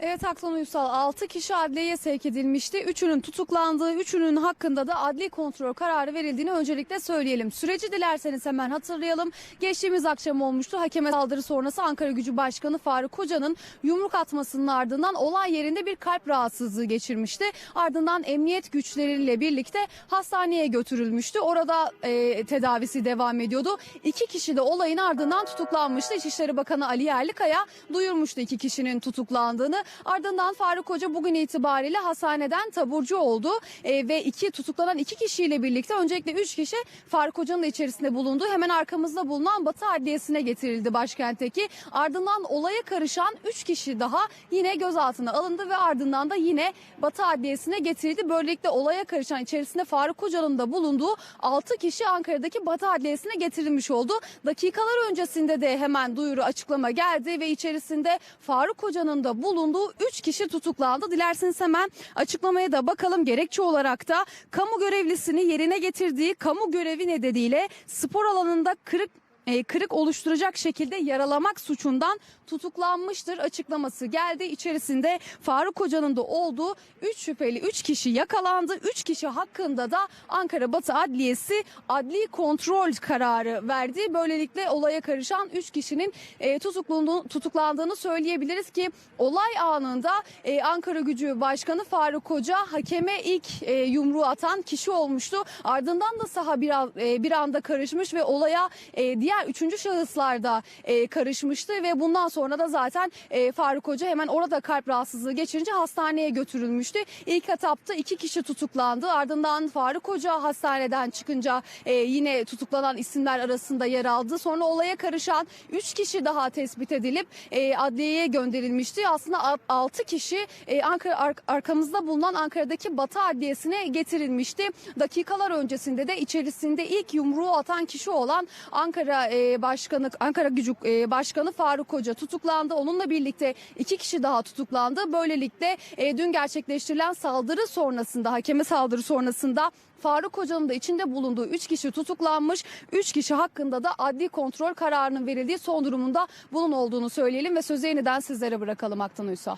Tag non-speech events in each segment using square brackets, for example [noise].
Evet Aktan Uysal 6 kişi adliyeye sevk edilmişti. Üçünün tutuklandığı, üçünün hakkında da adli kontrol kararı verildiğini öncelikle söyleyelim. Süreci dilerseniz hemen hatırlayalım. Geçtiğimiz akşam olmuştu. Hakeme saldırı sonrası Ankara Gücü Başkanı Faruk Hoca'nın yumruk atmasının ardından olay yerinde bir kalp rahatsızlığı geçirmişti. Ardından emniyet güçleriyle birlikte hastaneye götürülmüştü. Orada e, tedavisi devam ediyordu. İki kişi de olayın ardından tutuklanmıştı. İçişleri Bakanı Ali Yerlikaya duyurmuştu iki kişinin tutuklandığını. Ardından Faruk Hoca bugün itibariyle hastaneden taburcu oldu E, ve iki tutuklanan iki kişiyle birlikte öncelikle üç kişi Faruk Hoca'nın da içerisinde bulunduğu hemen arkamızda bulunan Batı Adliyesi'ne getirildi başkentteki. Ardından olaya karışan üç kişi daha yine gözaltına alındı ve ardından da yine Batı Adliyesi'ne getirildi. Böylelikle olaya karışan içerisinde Faruk Hoca'nın da bulunduğu 6 kişi Ankara'daki Batı Adliyesi'ne getirilmiş oldu. Dakikalar öncesinde de hemen duyuru açıklama geldi ve içerisinde Faruk Hoca'nın da bulunduğu 3 kişi tutuklandı. Dilerseniz hemen açıklamaya da bakalım. Gerekçe olarak da kamu görevlisini yerine getirdiği kamu görevi nedeniyle spor alanında kırık e, kırık oluşturacak şekilde yaralamak suçundan tutuklanmıştır açıklaması geldi. İçerisinde Faruk Hoca'nın da olduğu 3 şüpheli 3 kişi yakalandı. 3 kişi hakkında da Ankara Batı Adliyesi adli kontrol kararı verdi. Böylelikle olaya karışan 3 kişinin e, tutuklandığı- tutuklandığını söyleyebiliriz ki olay anında e, Ankara Gücü Başkanı Faruk Hoca hakeme ilk e, yumruğu atan kişi olmuştu. Ardından da saha bir, e, anda karışmış ve olaya diğer üçüncü şahıslar da e, karışmıştı ve bundan sonra da zaten e, Faruk Hoca hemen orada kalp rahatsızlığı geçirince hastaneye götürülmüştü. İlk etapta iki kişi tutuklandı. Ardından Faruk Hoca hastaneden çıkınca e, yine tutuklanan isimler arasında yer aldı. Sonra olaya karışan üç kişi daha tespit edilip e, adliyeye gönderilmişti. Aslında 6 kişi e, Ankara ar- arkamızda bulunan Ankara'daki Batı Adliyesi'ne getirilmişti. Dakikalar öncesinde de içerisinde ilk yumruğu atan kişi olan Ankara e, Başkanı Ankara Gücü e, Başkanı Faruk Hoca tutuklandı. Onunla birlikte iki kişi daha tutuklandı. Böylelikle e, dün gerçekleştirilen saldırı sonrasında hakeme saldırı sonrasında Faruk Hoca'nın da içinde bulunduğu 3 kişi tutuklanmış. 3 kişi hakkında da adli kontrol kararının verildiği son durumunda bunun olduğunu söyleyelim ve sözü yeniden sizlere bırakalım Aktan Uysal.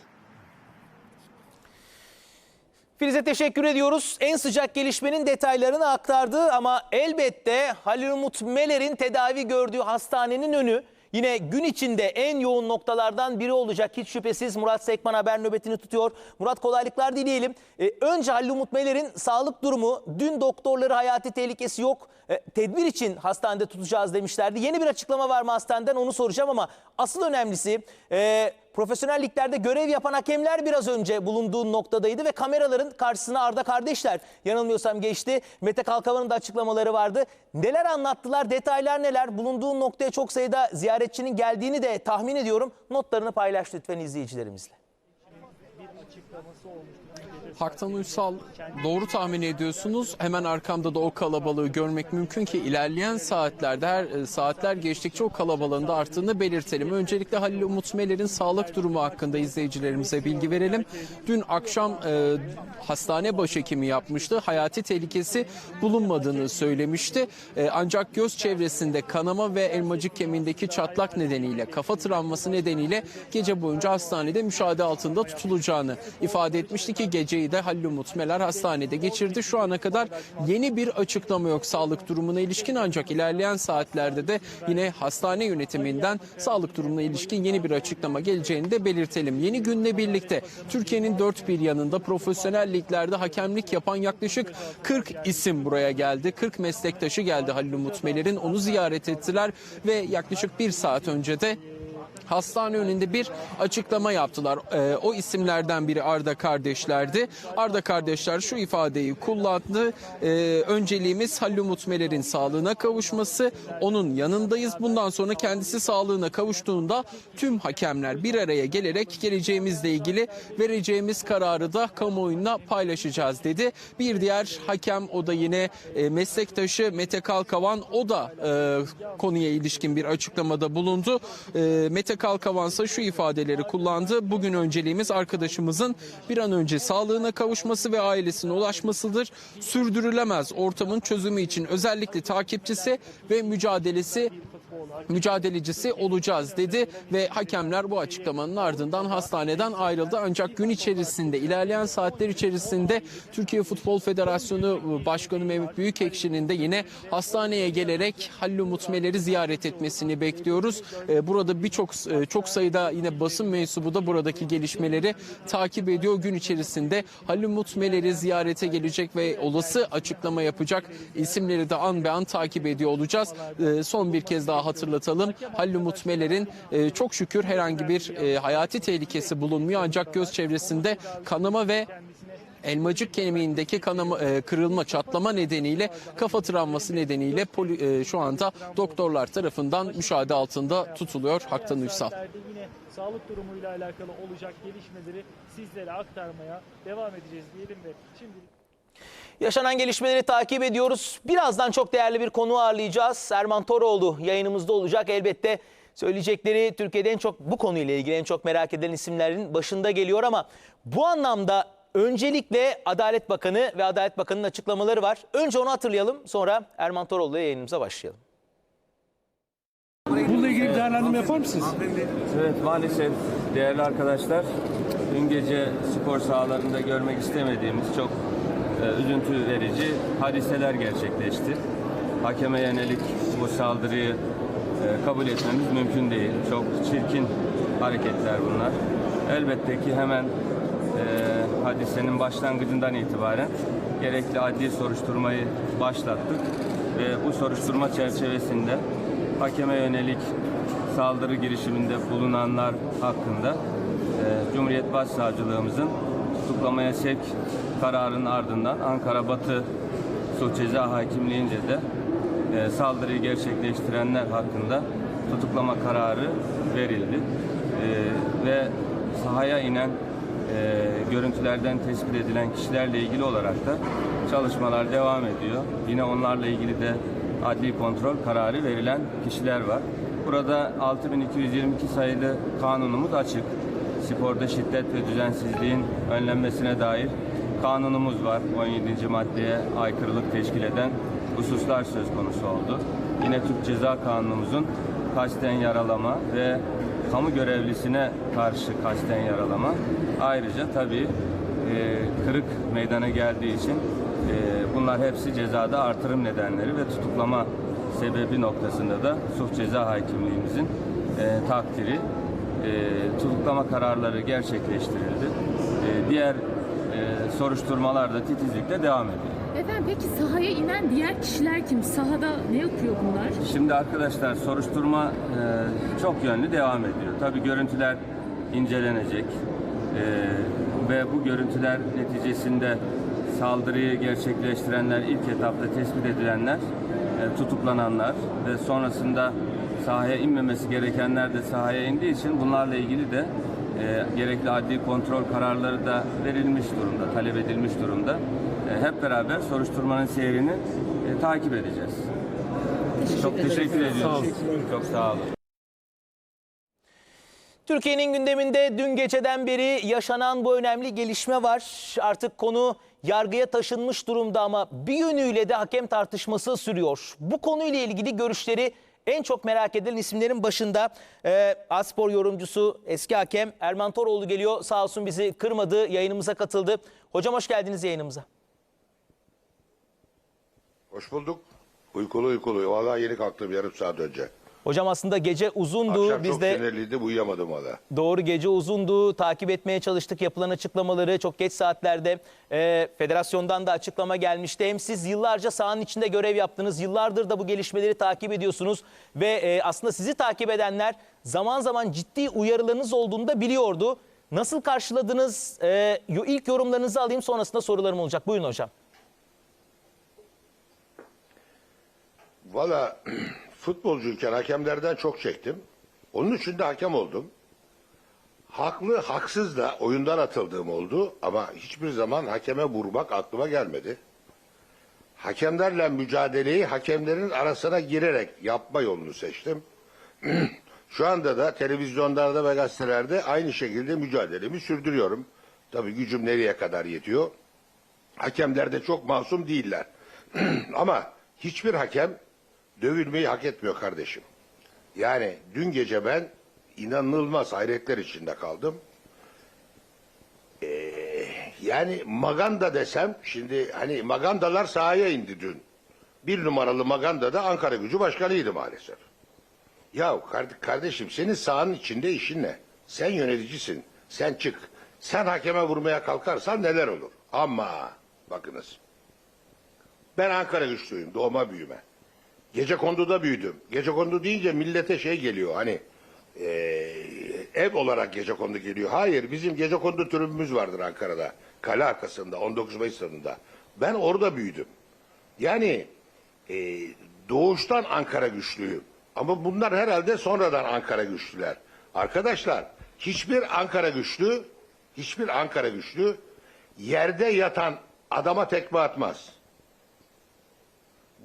Filiz'e teşekkür ediyoruz. En sıcak gelişmenin detaylarını aktardı ama elbette Halil Umut Meler'in tedavi gördüğü hastanenin önü yine gün içinde en yoğun noktalardan biri olacak. Hiç şüphesiz Murat Sekman haber nöbetini tutuyor. Murat kolaylıklar dileyelim. Ee, önce Halil Umut Meler'in sağlık durumu dün doktorları hayati tehlikesi yok. Ee, tedbir için hastanede tutacağız demişlerdi. Yeni bir açıklama var mı hastaneden onu soracağım ama asıl önemlisi e, profesyonel liglerde görev yapan hakemler biraz önce bulunduğu noktadaydı ve kameraların karşısına Arda kardeşler yanılmıyorsam geçti. Mete Kalkavan'ın da açıklamaları vardı. Neler anlattılar, detaylar neler? Bulunduğu noktaya çok sayıda ziyaretçinin geldiğini de tahmin ediyorum. Notlarını paylaş lütfen izleyicilerimizle. Haktan Uysal doğru tahmin ediyorsunuz. Hemen arkamda da o kalabalığı görmek mümkün ki ilerleyen saatlerde her e, saatler geçtikçe o kalabalığın da arttığını belirtelim. Öncelikle Halil Umut Meler'in sağlık durumu hakkında izleyicilerimize bilgi verelim. Dün akşam e, hastane başhekimi yapmıştı. Hayati tehlikesi bulunmadığını söylemişti. E, ancak göz çevresinde kanama ve elmacık kemiğindeki çatlak nedeniyle, kafa travması nedeniyle gece boyunca hastanede müşahede altında tutulacağını ifade etmişti ki geceyi de Halil Umut Meler hastanede geçirdi. Şu ana kadar yeni bir açıklama yok sağlık durumuna ilişkin ancak ilerleyen saatlerde de yine hastane yönetiminden sağlık durumuna ilişkin yeni bir açıklama geleceğini de belirtelim. Yeni günle birlikte Türkiye'nin dört bir yanında profesyonel liglerde hakemlik yapan yaklaşık 40 isim buraya geldi. 40 meslektaşı geldi Halil Umut Meler'in. Onu ziyaret ettiler ve yaklaşık bir saat önce de hastane önünde bir açıklama yaptılar. Ee, o isimlerden biri Arda kardeşlerdi. Arda kardeşler şu ifadeyi kullandı. Ee, önceliğimiz Halil Umut Meler'in sağlığına kavuşması. Onun yanındayız. Bundan sonra kendisi sağlığına kavuştuğunda tüm hakemler bir araya gelerek geleceğimizle ilgili vereceğimiz kararı da kamuoyuna paylaşacağız dedi. Bir diğer hakem o da yine e, meslektaşı Mete Kalkavan o da e, konuya ilişkin bir açıklamada bulundu. E, Mete Kalkavansa şu ifadeleri kullandı. Bugün önceliğimiz arkadaşımızın bir an önce sağlığına kavuşması ve ailesine ulaşmasıdır. Sürdürülemez ortamın çözümü için özellikle takipçisi ve mücadelesi mücadelecisi olacağız dedi ve hakemler bu açıklamanın ardından hastaneden ayrıldı. Ancak gün içerisinde ilerleyen saatler içerisinde Türkiye Futbol Federasyonu Başkanı Mehmet Büyükekşi'nin de yine hastaneye gelerek Halil Umut ziyaret etmesini bekliyoruz. Ee, Burada birçok e, çok sayıda yine basın mensubu da buradaki gelişmeleri takip ediyor. Gün içerisinde Halil Umut ziyarete gelecek ve olası açıklama yapacak isimleri de an be an takip ediyor olacağız. Son bir kez daha hatırlatalım. Halil Umut Meler'in e, çok şükür herhangi bir e, hayati tehlikesi bulunmuyor ancak göz çevresinde kanama ve elmacık kemiğindeki kanama, e, kırılma, çatlama nedeniyle kafa travması nedeniyle poli- e, şu anda doktorlar tarafından müşahede altında tutuluyor Haktan Uysal. Yine sağlık durumuyla alakalı olacak gelişmeleri sizlere aktarmaya devam edeceğiz diyelim ve şimdi Yaşanan gelişmeleri takip ediyoruz. Birazdan çok değerli bir konu ağırlayacağız. Erman Toroğlu yayınımızda olacak. Elbette söyleyecekleri Türkiye'de en çok bu konuyla ilgili en çok merak edilen isimlerin başında geliyor ama bu anlamda öncelikle Adalet Bakanı ve Adalet Bakanı'nın açıklamaları var. Önce onu hatırlayalım sonra Erman Toroğlu'ya yayınımıza başlayalım. Bununla ilgili bir değerlendirme yapar mısınız? Evet maalesef değerli arkadaşlar dün gece spor sahalarında görmek istemediğimiz çok üzüntü verici hadiseler gerçekleşti. Hakeme yönelik bu saldırıyı e, kabul etmemiz mümkün değil. Çok çirkin hareketler bunlar. Elbette ki hemen e, hadisenin başlangıcından itibaren gerekli adli soruşturmayı başlattık ve bu soruşturma çerçevesinde hakeme yönelik saldırı girişiminde bulunanlar hakkında e, Cumhuriyet Başsavcılığımızın tutuklamaya sevk kararının ardından Ankara Batı Suç Ceza Hakimliğince de e, saldırıyı gerçekleştirenler hakkında tutuklama kararı verildi. E, ve sahaya inen e, görüntülerden tespit edilen kişilerle ilgili olarak da çalışmalar devam ediyor. Yine onlarla ilgili de adli kontrol kararı verilen kişiler var. Burada 6222 sayılı kanunumuz açık. Sporda şiddet ve düzensizliğin önlenmesine dair kanunumuz var. 17. maddeye aykırılık teşkil eden hususlar söz konusu oldu. Yine Türk Ceza Kanunumuzun kasten yaralama ve kamu görevlisine karşı kasten yaralama. Ayrıca tabii e, kırık meydana geldiği için e, bunlar hepsi cezada artırım nedenleri ve tutuklama sebebi noktasında da suç ceza hakimliğimizin e, takdiri e, tutuklama kararları gerçekleştirildi. E, diğer e, soruşturmalar da titizlikle devam ediyor. Efendim peki sahaya inen diğer kişiler kim? Sahada ne yapıyor bunlar? Şimdi arkadaşlar soruşturma e, çok yönlü devam ediyor. Tabii görüntüler incelenecek E, ve bu görüntüler neticesinde saldırıyı gerçekleştirenler, ilk etapta tespit edilenler, e, tutuklananlar ve sonrasında sahaya inmemesi gerekenler de sahaya indiği için bunlarla ilgili de e, gerekli adli kontrol kararları da verilmiş durumda, talep edilmiş durumda. E, hep beraber soruşturmanın seyrini e, takip edeceğiz. Çok teşekkür ediyorum. Çok sağ olun. Türkiye'nin gündeminde dün geceden beri yaşanan bu önemli gelişme var. Artık konu yargıya taşınmış durumda ama bir yönüyle de hakem tartışması sürüyor. Bu konuyla ilgili görüşleri en çok merak edilen isimlerin başında e, Aspor yorumcusu eski hakem Erman Toroğlu geliyor. Sağ olsun bizi kırmadı, yayınımıza katıldı. Hocam hoş geldiniz yayınımıza. Hoş bulduk. Uykulu uykulu. Valla yeni kalktım yarım saat önce. Hocam aslında gece uzundu. Akşam Biz çok de sinirliydim uyuyamadım valla. Doğru gece uzundu. Takip etmeye çalıştık yapılan açıklamaları çok geç saatlerde. e, federasyondan da açıklama gelmişti. Hem siz yıllarca sahanın içinde görev yaptınız. Yıllardır da bu gelişmeleri takip ediyorsunuz. Ve e, aslında sizi takip edenler zaman zaman ciddi uyarılarınız olduğunu da biliyordu. Nasıl karşıladınız? E, ilk yorumlarınızı alayım sonrasında sorularım olacak. Buyurun hocam. Valla futbolcuyken hakemlerden çok çektim. Onun için de hakem oldum. Haklı haksız da oyundan atıldığım oldu ama hiçbir zaman hakeme vurmak aklıma gelmedi. Hakemlerle mücadeleyi hakemlerin arasına girerek yapma yolunu seçtim. [clears throat] Şu anda da televizyonlarda ve gazetelerde aynı şekilde mücadelemi sürdürüyorum. Tabii gücüm nereye kadar yetiyor. Hakemler de çok masum değiller. [clears throat] Ama hiçbir hakem dövülmeyi hak etmiyor kardeşim. Yani dün gece ben inanılmaz hayretler içinde kaldım. Ee, yani Maganda desem şimdi hani Magandalar sahaya indi dün. Bir numaralı Maganda da Ankara Gücü Başkanıydı maalesef. Ya kard- kardeşim senin sahanın içinde işin ne? Sen yöneticisin. Sen çık. Sen hakeme vurmaya kalkarsan neler olur? Ama bakınız. Ben Ankara güçlüyüm. Doğma büyüme. Gece konduda büyüdüm. Gece kondu deyince millete şey geliyor hani eee, ev olarak gece kondu geliyor. Hayır bizim gece kondu tribümüz vardır Ankara'da. Kale arkasında 19 Mayıs stadında. Ben orada büyüdüm. Yani eee, doğuştan Ankara güçlüyüm. Ama bunlar herhalde sonradan Ankara güçlüler. Arkadaşlar hiçbir Ankara güçlü hiçbir Ankara güçlü yerde yatan adama tekme atmaz.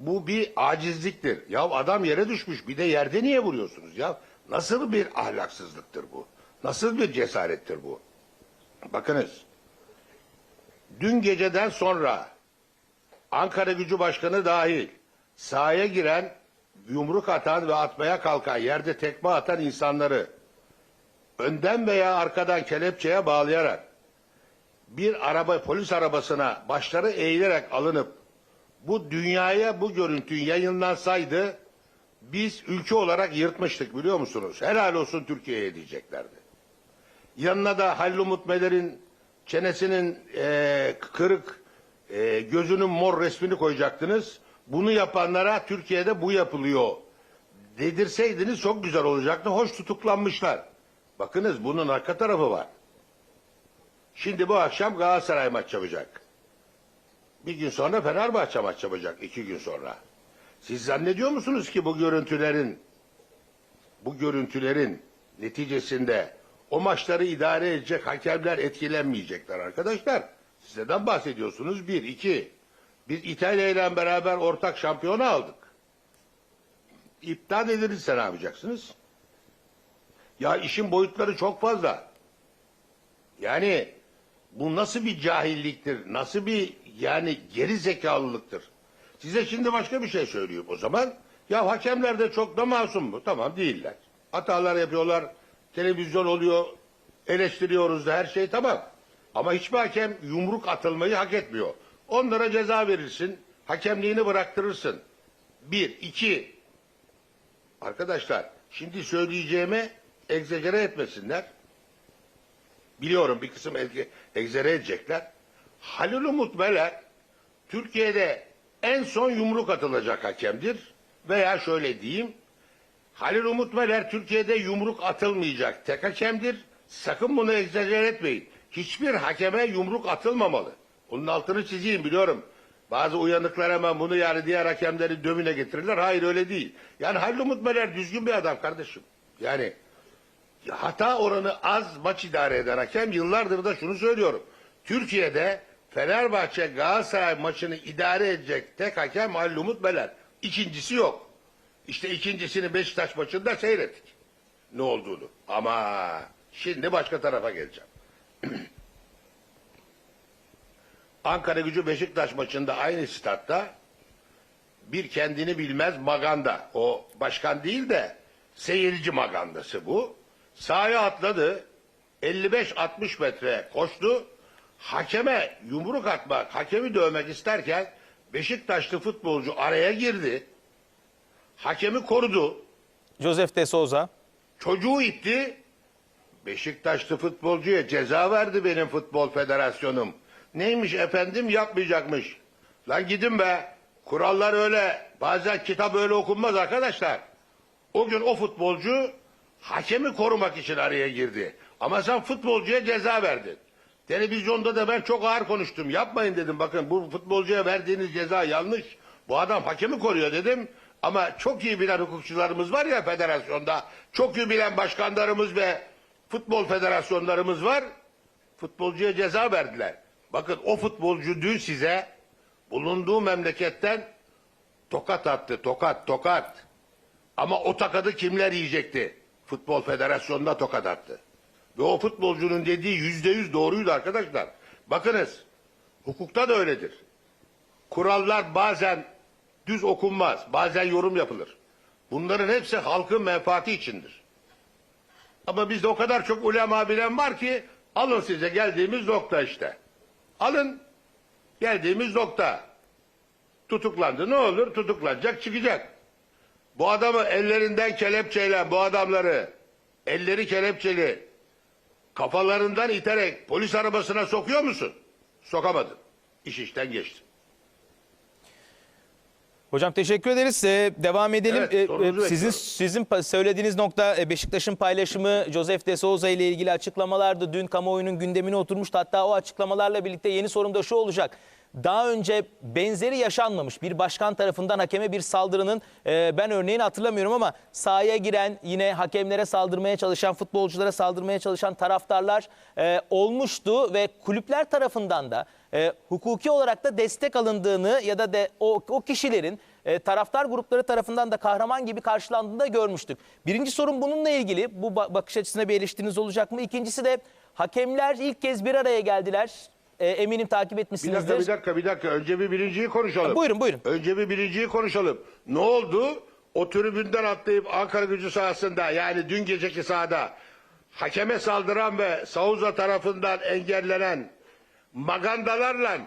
Bu bir acizliktir. Ya adam yere düşmüş bir de yerde niye vuruyorsunuz ya? Nasıl bir ahlaksızlıktır bu? Nasıl bir cesarettir bu? Bakınız. Dün geceden sonra Ankara Gücü Başkanı dahil sahaya giren, yumruk atan ve atmaya kalkan, yerde tekme atan insanları önden veya arkadan kelepçeye bağlayarak bir araba polis arabasına başları eğilerek alınıp bu dünyaya bu görüntü yayınlansaydı biz ülke olarak yırtmıştık biliyor musunuz? Helal olsun Türkiye'ye diyeceklerdi. Yanına da Halil Umut Meler'in çenesinin eee, kırık, eee, gözünün mor resmini koyacaktınız. Bunu yapanlara Türkiye'de bu yapılıyor dedirseydiniz çok güzel olacaktı. Hoş tutuklanmışlar. Bakınız bunun arka tarafı var. Şimdi bu akşam Galatasaray maç yapacak. Bir gün sonra Fenerbahçe maç yapacak. iki gün sonra. Siz zannediyor musunuz ki bu görüntülerin bu görüntülerin neticesinde o maçları idare edecek hakemler etkilenmeyecekler arkadaşlar. Siz neden bahsediyorsunuz? Bir, iki. Biz İtalya ile beraber ortak şampiyonu aldık. İptal edilirse ne yapacaksınız? Ya işin boyutları çok fazla. Yani bu nasıl bir cahilliktir? Nasıl bir yani geri zekalılıktır? Size şimdi başka bir şey söylüyorum o zaman. Ya hakemler de çok da masum mu? Tamam değiller. Hatalar yapıyorlar. Televizyon oluyor. Eleştiriyoruz da her şey tamam. Ama hiçbir hakem yumruk atılmayı hak etmiyor. Onlara ceza verirsin. Hakemliğini bıraktırırsın. Bir, iki. Arkadaşlar şimdi söyleyeceğime egzagere etmesinler. Biliyorum bir kısım egzere edecekler. Halil Umut Meler Türkiye'de en son yumruk atılacak hakemdir. Veya şöyle diyeyim. Halil Umut Meler Türkiye'de yumruk atılmayacak tek hakemdir. Sakın bunu egzajere etmeyin. Hiçbir hakeme yumruk atılmamalı. Bunun altını çizeyim biliyorum. Bazı uyanıklar hemen bunu yani diğer hakemleri dömüne getirirler. Hayır öyle değil. Yani Halil Umut Meler düzgün bir adam kardeşim. Yani hata oranı az maç idare eden hakem yıllardır da şunu söylüyorum. Türkiye'de Fenerbahçe Galatasaray maçını idare edecek tek hakem Halil Umut Meler. İkincisi yok. İşte ikincisini Beşiktaş maçında seyrettik. Ne olduğunu. Ama şimdi başka tarafa geleceğim. [clears throat] Ankara gücü Beşiktaş maçında aynı statta bir kendini bilmez maganda. O başkan değil de seyirci magandası bu. Sahaya atladı. 55-60 metre koştu. Hakeme yumruk atmak, hakemi dövmek isterken Beşiktaşlı futbolcu araya girdi. Hakemi korudu. Joseph de Souza. Çocuğu itti. Beşiktaşlı futbolcuya ceza verdi benim futbol federasyonum. Neymiş efendim yapmayacakmış. Lan gidin be. Kurallar öyle. Bazen kitap öyle okunmaz arkadaşlar. O gün o futbolcu hakemi korumak için araya girdi. Ama sen futbolcuya ceza verdin. Televizyonda da ben çok ağır konuştum. Yapmayın dedim bakın bu futbolcuya verdiğiniz ceza yanlış. Bu adam hakemi koruyor dedim. Ama çok iyi bilen hukukçularımız var ya federasyonda. Çok iyi bilen başkanlarımız ve futbol federasyonlarımız var. Futbolcuya ceza verdiler. Bakın o futbolcu dün size bulunduğu memleketten tokat attı. Tokat, tokat. Ama o takadı kimler yiyecekti? Futbol Federasyonu'na tokat attı. Ve o futbolcunun dediği yüzde yüz doğruydu arkadaşlar. Bakınız, hukukta da öyledir. Kurallar bazen düz okunmaz, bazen yorum yapılır. Bunların hepsi halkın menfaati içindir. Ama bizde o kadar çok ulema bilen var ki alın size geldiğimiz nokta işte. Alın geldiğimiz nokta. Tutuklandı ne olur tutuklanacak çıkacak. Bu adamı ellerinden kelepçeyle bu adamları elleri kelepçeli kafalarından iterek polis arabasına sokuyor musun? Sokamadın. İş işten geçti. Hocam teşekkür ederiz. Ee, devam edelim. Evet, Ee, e, sizin sizin söylediğiniz nokta e, Beşiktaş'ın paylaşımı Josef de Souza ile ilgili açıklamalardı. Dün kamuoyunun gündemine oturmuştu. Hatta o açıklamalarla birlikte yeni sorum da şu olacak. Daha önce benzeri yaşanmamış bir başkan tarafından hakeme bir saldırının e, ben örneğini hatırlamıyorum ama sahaya giren yine hakemlere saldırmaya çalışan futbolculara saldırmaya çalışan taraftarlar e, olmuştu ve kulüpler tarafından da e, hukuki olarak da destek alındığını ya da de o, o kişilerin e, taraftar grupları tarafından da kahraman gibi karşılandığını da görmüştük. Birinci sorun bununla ilgili. Bu ba- bakış açısına bir eleştiriniz olacak mı? İkincisi de hakemler ilk kez bir araya geldiler. E, eminim takip Bir etmişsinizdir. dakika bir dakika bir dakika. Önce bir birinciyi konuşalım. Buyurun, buyurun. Önce bir birinciyi konuşalım. Ne oldu? O tribünden atlayıp Ankara gücü sahasında yani dün geceki sahada hakeme saldıran ve Sauza tarafından engellenen magandalarla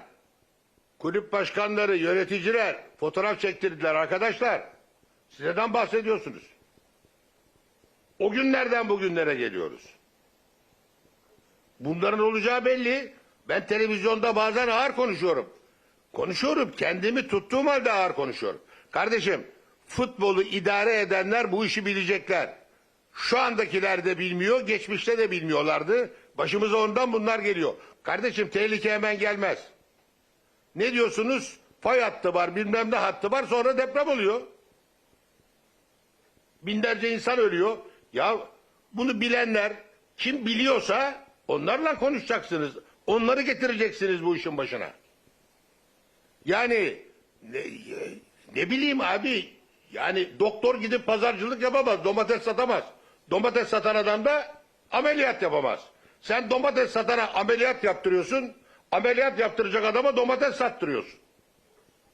kulüp başkanları, yöneticiler fotoğraf çektirdiler arkadaşlar. Siz neden bahsediyorsunuz? O günlerden bugünlere geliyoruz. Bunların olacağı belli. Ben televizyonda bazen ağır konuşuyorum. Konuşuyorum. Kendimi tuttuğum halde ağır konuşuyorum. Kardeşim futbolu idare edenler bu işi bilecekler. Şu andakiler de bilmiyor, geçmişte de bilmiyorlardı. Başımıza ondan bunlar geliyor. Kardeşim tehlike hemen gelmez. Ne diyorsunuz? Fay hattı var, bilmem ne hattı var, sonra deprem oluyor. Binlerce insan ölüyor. Ya bunu bilenler kim biliyorsa onlarla konuşacaksınız. Onları getireceksiniz bu işin başına. Yani ne, ne bileyim abi yani doktor gidip pazarcılık yapamaz. Domates satamaz. Domates satan adam da ameliyat yapamaz. Sen domates satana ameliyat yaptırıyorsun. Ameliyat yaptıracak adama domates sattırıyorsun.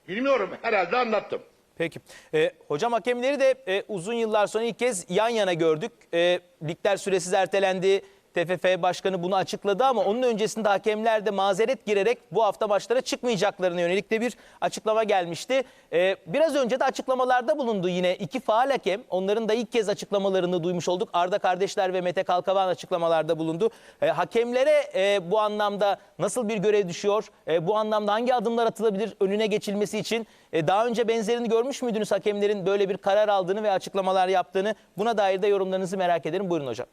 Bilmiyorum herhalde anlattım. Peki. E, hocam hakemleri de e, uzun yıllar sonra ilk kez yan yana gördük. E, ligler süresiz ertelendi. TFF Başkanı bunu açıkladı ama onun öncesinde hakemler de mazeret girerek bu hafta maçlara çıkmayacaklarına yönelik de bir açıklama gelmişti. E, biraz önce de açıklamalarda bulundu yine iki faal hakem. Onların da ilk kez açıklamalarını duymuş olduk. Arda kardeşler ve Mete Kalkavan açıklamalarda bulundu. E, hakemlere e, bu anlamda nasıl bir görev düşüyor? E, bu anlamda hangi adımlar atılabilir önüne geçilmesi için? E, daha önce benzerini görmüş müydünüz hakemlerin böyle bir karar aldığını ve açıklamalar yaptığını? Buna dair de yorumlarınızı merak ederim. Buyurun hocam.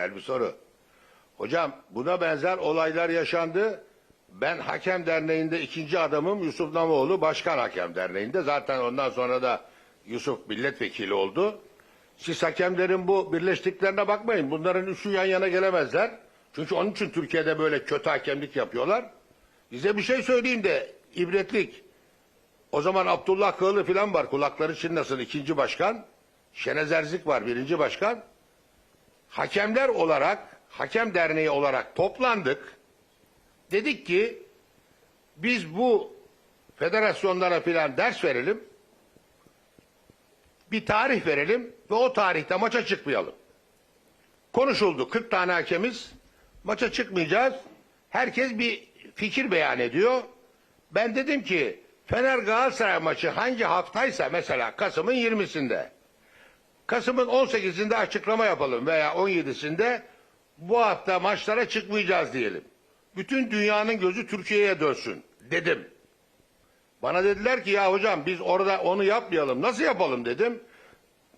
Güzel bir soru. Hocam buna benzer olaylar yaşandı. Ben Hakem Derneği'nde ikinci adamım Yusuf Namoğlu Başkan Hakem Derneği'nde. Zaten ondan sonra da Yusuf milletvekili oldu. Siz hakemlerin bu birleştiklerine bakmayın. Bunların üçü yan yana gelemezler. Çünkü onun için Türkiye'de böyle kötü hakemlik yapıyorlar. Size bir şey söyleyeyim de ibretlik. O zaman Abdullah Kığlı falan var. Kulakları çınlasın ikinci başkan. Şenez Erzik var birinci başkan hakemler olarak, hakem derneği olarak toplandık. Dedik ki biz bu federasyonlara filan ders verelim. Bir tarih verelim ve o tarihte maça çıkmayalım. Konuşuldu 40 tane hakemiz. Maça çıkmayacağız. Herkes bir fikir beyan ediyor. Ben dedim ki Fener Galatasaray maçı hangi haftaysa mesela Kasım'ın 20'sinde Kasım'ın 18'inde açıklama yapalım veya 17'sinde bu hafta maçlara çıkmayacağız diyelim. Bütün dünyanın gözü Türkiye'ye dönsün dedim. Bana dediler ki ya hocam biz orada onu yapmayalım. Nasıl yapalım dedim.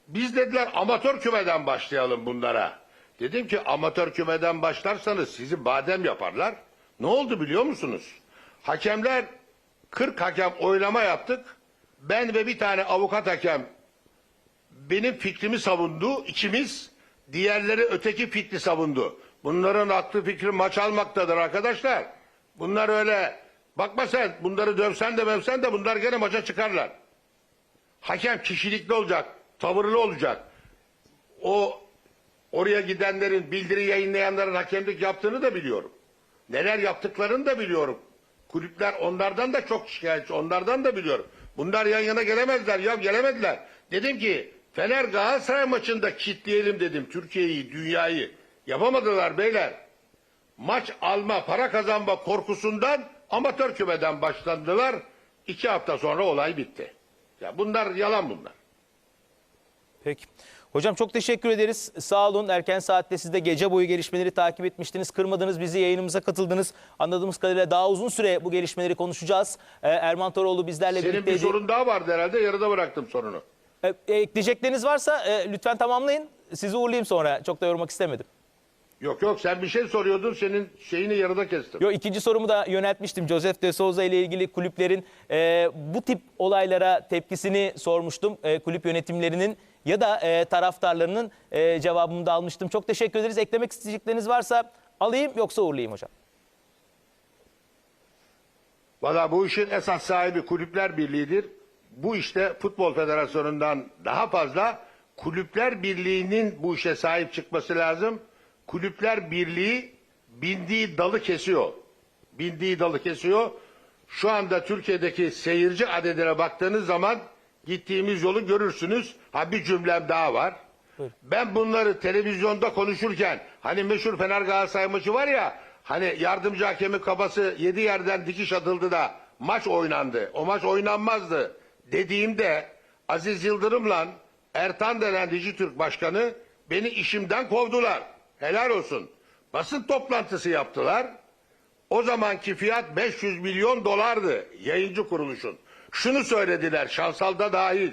Biz dediler amatör kümeden başlayalım bunlara. Dedim ki amatör kümeden başlarsanız sizi badem yaparlar. Ne oldu biliyor musunuz? Hakemler 40 hakem oylama yaptık. Ben ve bir tane avukat hakem benim fikrimi savundu ikimiz. Diğerleri öteki fikri savundu. Bunların aklı fikri maç almaktadır arkadaşlar. Bunlar öyle bakma sen bunları dövsen de mevsen de bunlar gene maça çıkarlar. Hakem kişilikli olacak, tavırlı olacak. O oraya gidenlerin, bildiri yayınlayanların hakemlik yaptığını da biliyorum. Neler yaptıklarını da biliyorum. Kulüpler onlardan da çok şikayetçi, onlardan da biliyorum. Bunlar yan yana gelemezler. Ya gelemediler. Dedim ki Fener Galatasaray maçında kitleyelim dedim Türkiye'yi, dünyayı. Yapamadılar beyler. Maç alma, para kazanma korkusundan amatör kümeden başlandılar. İki hafta sonra olay bitti. Ya bunlar yalan bunlar. Peki. Hocam çok teşekkür ederiz. Sağ olun. Erken saatte siz de gece boyu gelişmeleri takip etmiştiniz. Kırmadınız bizi yayınımıza katıldınız. Anladığımız kadarıyla daha uzun süre bu gelişmeleri konuşacağız. Ee, Erman Toroğlu bizlerle Senin bir birlikteydi. sorun daha vardı herhalde. Yarıda bıraktım sorunu. Ee, e, ekleyecekleriniz varsa e, lütfen tamamlayın. Sizi uğurlayayım sonra. Çok da yormak istemedim. Yok yok sen bir şey soruyordun. Senin şeyini yarıda kestim. Yo ikinci sorumu da yöneltmiştim. Joseph de Souza ile ilgili kulüplerin e, bu tip olaylara tepkisini sormuştum. E, kulüp yönetimlerinin ya da e, taraftarlarının e, cevabını da almıştım. Çok teşekkür ederiz. Eklemek isteyecekleriniz varsa alayım yoksa uğurlayayım hocam. Valla bu işin esas sahibi Kulüpler Birliği'dir. Bu işte Futbol Federasyonu'ndan daha fazla Kulüpler Birliği'nin bu işe sahip çıkması lazım. Kulüpler Birliği bindiği dalı kesiyor. Bindiği dalı kesiyor. Şu anda Türkiye'deki seyirci adedine baktığınız zaman gittiğimiz yolu görürsünüz. Ha bir cümlem daha var. Ben bunları televizyonda konuşurken hani meşhur Fener Galatasaray maçı var ya hani yardımcı hakemin kafası yedi yerden dikiş atıldı da maç oynandı. O maç oynanmazdı dediğimde Aziz Yıldırım'la Ertan denen Dijitürk Başkanı beni işimden kovdular. Helal olsun. Basın toplantısı yaptılar. O zamanki fiyat 500 milyon dolardı yayıncı kuruluşun. Şunu söylediler Şansal'da dahil.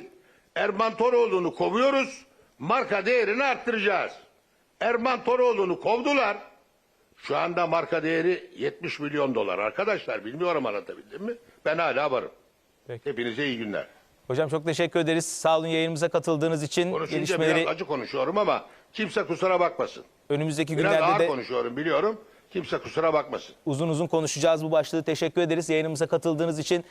Erman Toroğlu'nu kovuyoruz, marka değerini arttıracağız. Erman Toroğlu'nu kovdular. Şu anda marka değeri 70 milyon dolar. Arkadaşlar bilmiyorum anlatabildim mi? Ben hala varım. Peki. Hepinize iyi günler. Hocam çok teşekkür ederiz. Sağ olun yayınımıza katıldığınız için. Konuşunca Gelişmeleri biraz acı konuşuyorum ama kimse kusura bakmasın. önümüzdeki Biraz günlerde ağır de konuşuyorum biliyorum. Kimse kusura bakmasın. uzun uzun konuşacağız bu başlığı. Teşekkür ederiz yayınımıza katıldığınız için.